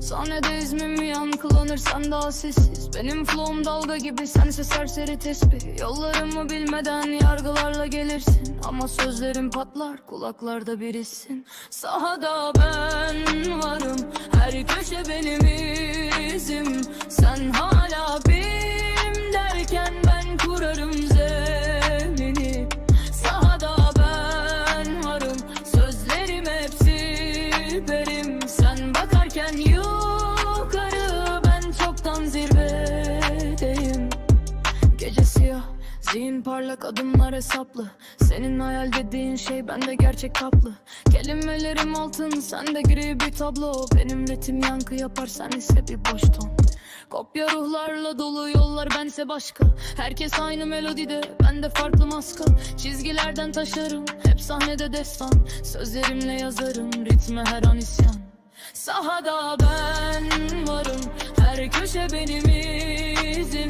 Sahnede ismim yankılanır sen daha sessiz. Benim flow'um dalga gibi sense serseri tespih. Yollarımı bilmeden yargılarla gelirsin. Ama sözlerim patlar kulaklarda birisin. Sahada ben varım her köşe benim izim. Sen hala benim derken ben kurarım zemini. Sahada ben varım Sözlerim hepsi benim. Sen bakarken yukarı Zihin parlak adımlar hesaplı. Senin hayal dediğin şey bende gerçek kaplı. Kelimelerim altın sende gri bir tablo. Benim ritim yankı yapar sen ise bir boş ton. Kopya ruhlarla dolu yollar bense başka. Herkes aynı melodide bende farklı maska. Çizgilerden taşarım hep sahnede destan. Sözlerimle yazarım ritme her an isyan. Sahada ben varım Her köşe benim izim